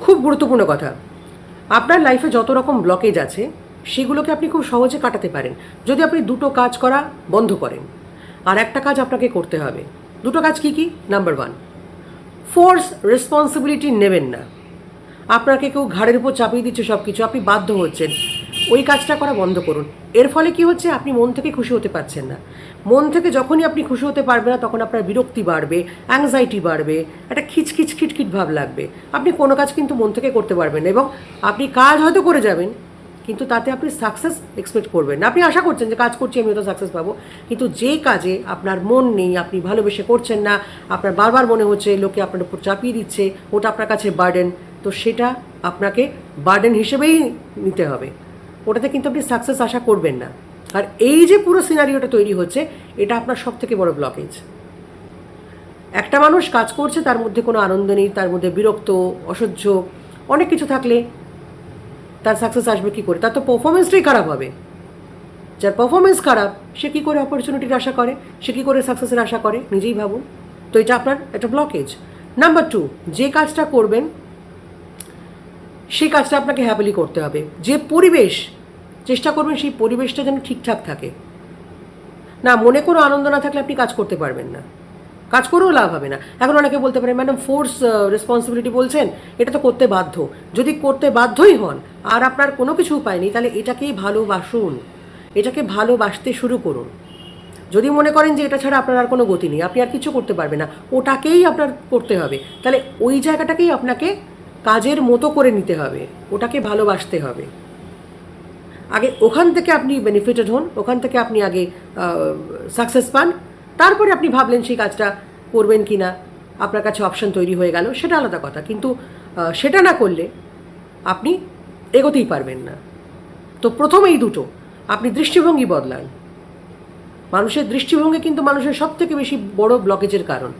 খুব গুরুত্বপূর্ণ কথা। আপনার লাইফে যত রকম ব্লকেজ আছে, সেগুলোকে আপনি খুব সহজে কাটাতে পারেন। যদি আপনি দুটো কাজ করা বন্ধ করেন, আর একটা কাজ আপনাকে করতে হবে। দুটো কাজ কি কি? নাম্বার ওয়ান ফোর্স রেসপন্সিবিলিটি নেবেন না। আপনাকে কেউ ঘাড়ের উপর চাপিয়ে দিচ্ছে সব কিছু আপনি বাধ্য হচ্ছেন। ওই কাজটা করা বন্ধ করুন। এর ফলে কি হচ্ছে? আপনি মন থেকে খুশি হতে পারছেন না। মন থেকে যখনই আপনি খুশি হতে পারবেন না, তখন আপনার বিরক্তি বাড়বে অ্যাংজাইটি বাড়বে, একটা খিচখিচ খিটখিট ভাব লাগবে। আপনি কোনো কাজ কিন্তু মন থেকে করতে পারবেন এবং আপনি কাজ হয়তো করে যাবেন, কিন্তু তাতে আপনি সাকসেস এক্সপেক্ট করবেন না। আপনি আশা করছেন যে কাজ করছি আমি হয়তো সাকসেস পাবো। কিন্তু যে কাজে আপনার মন নেই, আপনি ভালোবেসে করছেন না, আপনার বারবার মনে হচ্ছে লোকে আপনার উপর চাপিয়ে দিচ্ছে, ওটা আপনার কাছে বার্ডেন তো সেটা আপনাকে বার্ডেন হিসেবেই নিতে হবে। ওটাতে কিন্তু আপনি সাকসেস আশা করবেন না। আর এই যে পুরো সিনারিওটা তৈরি হচ্ছে, এটা আপনার সব থেকে বড় ব্লকেজ একটা মানুষ কাজ করছে, তার মধ্যে কোনো আনন্দ নেই, তার মধ্যে বিরক্ত, অসহ্য, অনেক কিছু থাকলে তার সাকসেস আসবে কী করে? তার তো পারফরমেন্সটাই খারাপ হবে। যার পারফরমেন্স খারাপ, সে কী করে অপরচুনিটির আশা করে? সে কী করে সাকসেসের আশা করে? নিজেই ভাবুন। তো এটা আপনার একটা ব্লকেজ নাম্বার টু যে কাজটা করবেন সেই কাজটা আপনাকে হ্যাপিলি করতে হবে। যে পরিবেশ, চেষ্টা করবেন সেই পরিবেশটা যেন ঠিকঠাক থাকে। না, মনে কোনো আনন্দ না থাকলে আপনি কাজ করতে পারবেন না। কাজ করেও লাভ হবে না। এখন অনেকে বলতে পারে ম্যাডাম ফোর্স রেসপন্সিবিলিটি বলছেন, এটা তো করতে বাধ্য। যদি করতে বাধ্যই হন, আর আপনার কোনো কিছু উপায় নেই, তাহলে এটাকেই ভালোবাসুন। এটাকে ভালোবাসতে শুরু করুন। যদি মনে করেন যে এটা ছাড়া আপনার আর কোনো গতি নেই, আপনি আর কিছু করতে পারবেন না, ওটাকেই আপনার করতে হবে। তাহলে ওই জায়গাটাকেই আপনাকে কাজের মতো করে নিতে হবে, ওটাকে ভালোবাসতে হবে। আগে ওখান থেকে আপনি বেনিফিটেড হন, ওখান থেকে আপনি আগে সাকসেস পান, তারপরে আপনি ভাবলেন সেই কাজটা করবেন কি না আপনার কাছে অপশন তৈরি হয়ে গেল, সেটা আলাদা কথা। কিন্তু সেটা না করলে আপনি এগোতেই পারবেন না। তো প্রথম এই দুটো, আপনি দৃষ্টিভঙ্গি বদলান। মানুষের দৃষ্টিভঙ্গি কিন্তু মানুষের সব থেকে বেশি বড় ব্লকেজের কারণ।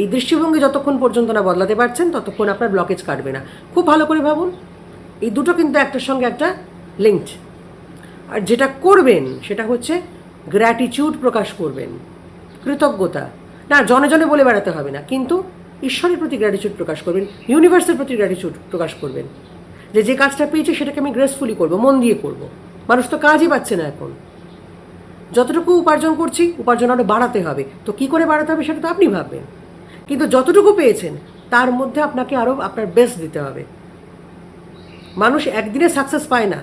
এই দৃষ্টিভঙ্গি যতক্ষণ পর্যন্ত না বদলাতে পারছেন, ততক্ষণ আপনার ব্লকেজ কাটবে না। খুব ভালো করে ভাবুন, এই দুটো কিন্তু একটার সঙ্গে একটা লিঙ্কড আর যেটা করবেন, সেটা হচ্ছে গ্র্যাটিচিউড প্রকাশ করবেন, কৃতজ্ঞতা। না, জনে জনে বলে বেড়াতে হবে না, কিন্তু ঈশ্বরের প্রতি গ্র্যাটিচিউড প্রকাশ করবেন ইউনিভার্সের প্রতি গ্র্যাটিচিউড প্রকাশ করবেন। যে যে কাজটা পেয়েছে, সেটাকে আমি গ্রেসফুলি করব, মন দিয়ে করব। মানুষ তো কাজই পাচ্ছে না এখন। যতটুকু উপার্জন করছি, উপার্জন আরও বাড়াতে হবে। তো কি করে বাড়াতে হবে, সেটা তো আপনি ভাববেন। কিন্তু যতটুকু পেয়েছেন, তার মধ্যে আপনাকে আরও আপনার বেস্ট দিতে হবে। মানুষ একদিনে সাকসেস পায় না।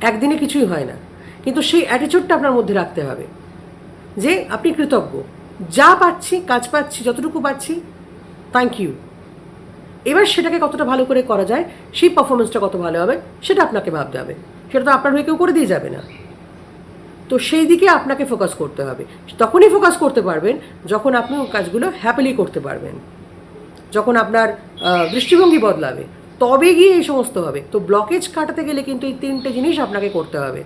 একদিনে কিছুই হয় না। কিন্তু সেই অ্যাটিচিউডটা আপনার মধ্যে রাখতে হবে যে আপনি কৃতজ্ঞ। যা পাচ্ছি, কাজ পাচ্ছি, যতটুকু পাচ্ছি থ্যাংক ইউ এবার সেটাকে কতটা ভালো করে করা যায়, সেই পারফরমেন্সটা কত ভালো হবে, সেটা আপনাকে ভাবতে হবে। সেটা তো আপনার হয়ে কেউ করে দিয়ে যাবে না। তো সেই দিকে আপনাকে ফোকাস করতে হবে। তখনই ফোকাস করতে পারবেন যখন আপনি ওই কাজগুলো হ্যাপিলি করতে পারবেন। যখন আপনার দৃষ্টিভঙ্গি বদলাবে। তবে গিয়ে এই সমস্ত হবে। তো ব্লকেজ কাটাতে গেলে কিন্তু এই তিনটে জিনিস আপনাকে করতে হবে।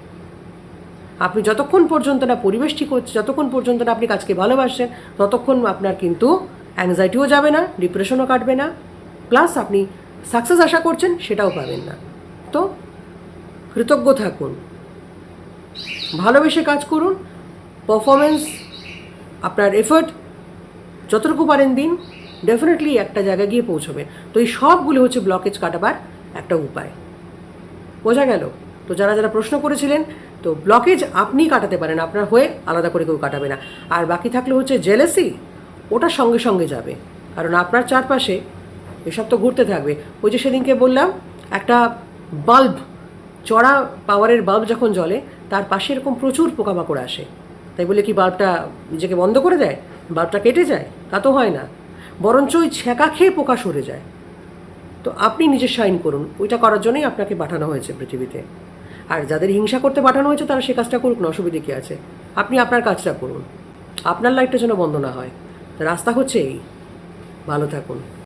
আপনি যতক্ষণ পর্যন্ত না পরিবেশ ঠিক হচ্ছে, যতক্ষণ পর্যন্ত না আপনি কাজকে ভালোবাসেন ততক্ষণ আপনার কিন্তু অ্যাংজাইটিও যাবে না ডিপ্রেশনও কাটবে না। প্লাস আপনি সাকসেস আশা করছেন, সেটাও পাবেন না। তো কৃতজ্ঞ থাকুন। ভালোবেসে কাজ করুন পারফরমেন্স আপনার এফর্ট যতটুকু পারেন দিন ডেফিনেটলি একটা জায়গায় গিয়ে পৌঁছবে। তো এই সবগুলো হচ্ছে ব্লকেজ কাটাবার একটা উপায়। বোঝা গেল? তো যারা যারা প্রশ্ন করেছিলেন, তো ব্লকেজ আপনি কাটাতে পারেন, আপনার হয়ে আলাদা করে কেউ কাটাবে না। আর বাকি থাকলে হচ্ছে জেলেসি ওটা সঙ্গে সঙ্গে যাবে। কারণ আপনার চারপাশে এসব তো ঘুরতে থাকবে। ওই যে সেদিনকে বললাম, একটা বাল্ব চড়া পাওয়ারের বাল্ব যখন জ্বলে তার পাশে এরকম প্রচুর পোকামাকড় আসে। তাই বলে কি বাল্বটা নিজেকে বন্ধ করে দেয়? বাল্বটা কেটে যায়? তা তো হয় না। বরঞ্চ ওই ছ্যাঁকা খেয়ে পোকা সরে যায়। তো আপনি নিজে সাইন করুন। ওইটা করার জন্যই আপনাকে পাঠানো হয়েছে পৃথিবীতে। আর যাদের হিংসা করতে পাঠানো হয়েছে, তারা সে কাজটা করুক, না অসুবিধে কী আছে? আপনি আপনার কাজটা করুন। আপনার লাইফটা যেন বন্ধ না হয়। রাস্তা হচ্ছে এই। ভালো থাকুন।